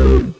Woo!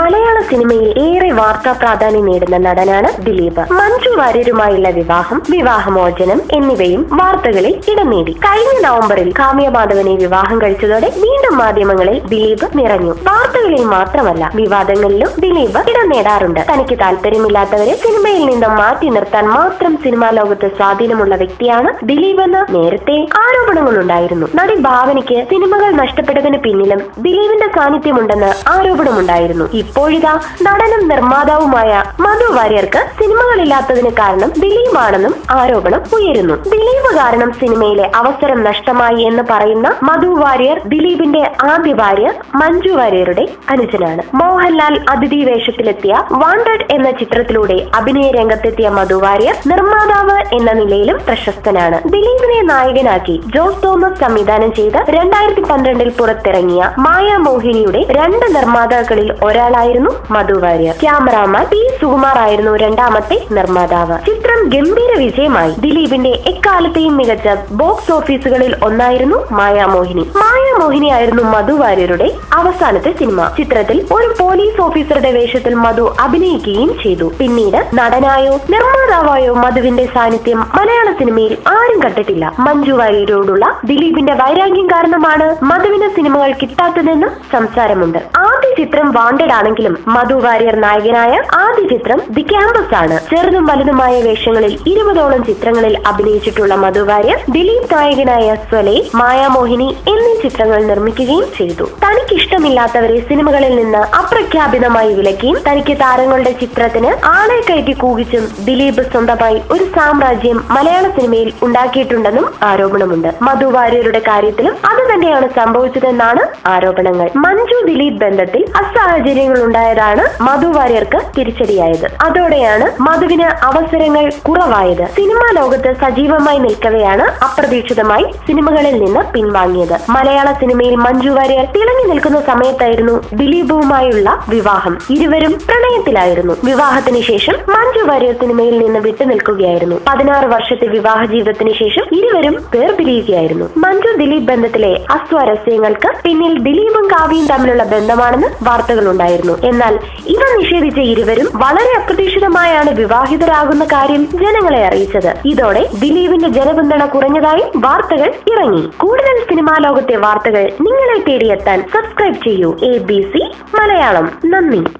മലയാള സിനിമയിൽ ഏറെ വാർത്താ പ്രാധാന്യം നേടുന്ന നടനാണ് ദിലീപ്. മഞ്ജു വാര്യരുമായുള്ള വിവാഹം വിവാഹമോചനം എന്നിവയും വാർത്തകളിൽ ഇടം നേടി. കഴിഞ്ഞ നവംബറിൽ കാമ്യ മാധവനെ വിവാഹം കഴിച്ചതോടെ വീണ്ടും മാധ്യമങ്ങളിൽ ദിലീപ് നിറഞ്ഞു. വാർത്തകളിൽ മാത്രമല്ല വിവാദങ്ങളിലും ദിലീപ് ഇടം നേടാറുണ്ട്. തനിക്ക് താല്പര്യമില്ലാത്തവരെ സിനിമയിൽ നിന്നും മാറ്റി നിർത്താൻ മാത്രം സിനിമാ ലോകത്ത് സ്വാധീനമുള്ള വ്യക്തിയാണ് ദിലീപ് എന്ന് നേരത്തെ ആരോപണങ്ങൾ ഉണ്ടായിരുന്നു നടി ഭാവനയ്ക്ക് സിനിമകൾ നഷ്ടപ്പെട്ടതിന് പിന്നിലും ദിലീപിന്റെ സാന്നിധ്യമുണ്ടെന്ന് ആരോപണമുണ്ടായിരുന്നു. ഇപ്പോഴിതാ നടനും നിർമ്മാതാവുമായ മധു വാര്യർക്ക് സിനിമകളില്ലാത്തതിന് കാരണം ദിലീപാണെന്നും ആരോപണം ഉയരുന്നു. ദിലീപ് കാരണം സിനിമയിലെ അവസരം നഷ്ടമായി എന്ന് പറയുന്ന മധു വാര്യർ ദിലീപിന്റെ ആദ്യ ഭാര്യ മഞ്ജു വാര്യരുടെ അനുജനാണ്. മോഹൻലാൽ അതിഥി വേഷത്തിലെത്തിയ വാണ്ടഡ് എന്ന ചിത്രത്തിലൂടെ അഭിനയ രംഗത്തെത്തിയ മധു വാര്യർ നിർമ്മാതാവ് എന്ന നിലയിലും പ്രശസ്തനാണ്. ദിലീപിനെ നായകനാക്കി ജോസ് തോമസ് സംവിധാനം ചെയ്ത് രണ്ടായിരത്തി പന്ത്രണ്ടിൽ പുറത്തിറങ്ങിയ മായാമോഹിനിയുടെ രണ്ട് നിർമ്മാതാക്കളിൽ ഒരാളായിരുന്നു മധു വാര്യർ. ക്യാമറാമാൻ പി സുകുമാർ ആയിരുന്നു രണ്ടാമത്തെ നിർമ്മാതാവ്. ചിത്രം ഗംഭീര വിജയമായി. ദിലീപിന്റെ എക്കാലത്തെയും മികച്ച ബോക്സ് ഓഫീസുകളിൽ ഒന്നായിരുന്നു മായാമോഹിനി മായാമോഹിനി ആയിരുന്നു മധു വാര്യരുടെ അവസാനത്തെ സിനിമ. ചിത്രത്തിൽ ഒരു പോലീസ് ഓഫീസറുടെ വേഷത്തിൽ മധു അഭിനയിക്കുകയും ചെയ്തു. പിന്നീട് നടനായോ നിർമ്മാതാവായോ മധുവിന്റെ സാന്നിധ്യം മലയാള സിനിമയിൽ ആരും കണ്ടിട്ടില്ല. മഞ്ജു വാര്യരോടുള്ള ദിലീപിന്റെ വൈരാഗ്യം കാരണമാണ് മധുവിന് സിനിമകൾ കിട്ടാത്തതെന്ന് സംസാരമുണ്ട്. ചിത്രം വാണ്ടഡ് ആണെങ്കിലും മധു വാര്യർ നായകനായ ആദ്യ ചിത്രം ദി ക്യാമ്പസ് ആണ്. ചെറുതും വലുതുമായ വേഷങ്ങളിൽ ഇരുപതോളം ചിത്രങ്ങളിൽ അഭിനയിച്ചിട്ടുള്ള മധു വാര്യർ ദിലീപ് നായകനായ സ്വലെ മായാമോഹിനി എന്നീ ചിത്രങ്ങൾ നിർമ്മിക്കുകയും ചെയ്തു. തനിക്ക് തനിക്കിഷ്ടമില്ലാത്തവരെ സിനിമകളിൽ നിന്ന് അപ്രഖ്യാപിതമായി വിലക്കിയും തനിക്ക് താരങ്ങളുടെ ചിത്രത്തിന് ആളെ കയറ്റി കൂകിച്ചും ദിലീപ് സ്വന്തമായി ഒരു സാമ്രാജ്യം മലയാള സിനിമയിൽ ഉണ്ടാക്കിയിട്ടുണ്ടെന്നും ആരോപണമുണ്ട്. മധു വാര്യരുടെ കാര്യത്തിലും അത് തന്നെയാണ് സംഭവിച്ചതെന്നാണ് ആരോപണങ്ങൾ. മഞ്ജു ദിലീപ് ബന്ധത്തിൽ അസാഹചര്യങ്ങൾ ഉണ്ടായതാണ് മധു വാര്യർക്ക് തിരിച്ചടിയായത്. അതോടെയാണ് മധുവിന് അവസരങ്ങൾ കുറവായത്. സിനിമാ ലോകത്ത് സജീവമായി നിൽക്കവെയാണ് അപ്രതീക്ഷിതമായി സിനിമകളിൽ നിന്ന് പിൻവാങ്ങിയത്. മലയാള സിനിമയിൽ മഞ്ജു വാര്യർ തിളങ്ങി നിൽക്കുന്ന സമയത്തായിരുന്നു ദിലീപുമായുള്ള വിവാഹം. ഇരുവരും പ്രണയത്തിലായിരുന്നു. വിവാഹത്തിന് ശേഷം മഞ്ജു വാര്യർ സിനിമയിൽ നിന്ന് വിട്ടുനിൽക്കുകയായിരുന്നു പതിനാറ് വർഷത്തെ വിവാഹ ജീവിതത്തിന് ശേഷം ഇരുവരും വേർപിരിയുകയായിരുന്നു. മഞ്ജു ദിലീപ് ബന്ധത്തിലെ അസ്വാരസ്യങ്ങൾക്ക് പിന്നിൽ ദിലീപും കാവ്യയും തമ്മിലുള്ള ബന്ധമാണെന്ന് വാർത്തകളുണ്ടായിരുന്നു. എന്നാൽ ഇവ നിഷേധിച്ച ഇരുവരും വളരെ അപ്രതീക്ഷിതമായാണ് വിവാഹിതരാകുന്ന കാര്യം ജനങ്ങളെ അറിയിച്ചത്. ഇതോടെ ദിലീപിന്റെ ജനപിന്തുണ കുറഞ്ഞതായി വാർത്തകൾ ഇറങ്ങി. കൂടുതൽ സിനിമാ ലോകത്തെ വാർത്തകൾ നിങ്ങളെ തേടിയെത്താൻ സബ്സ്ക്രൈബ് ചെയ്യൂ. A B C Malayalam. നന്ദി.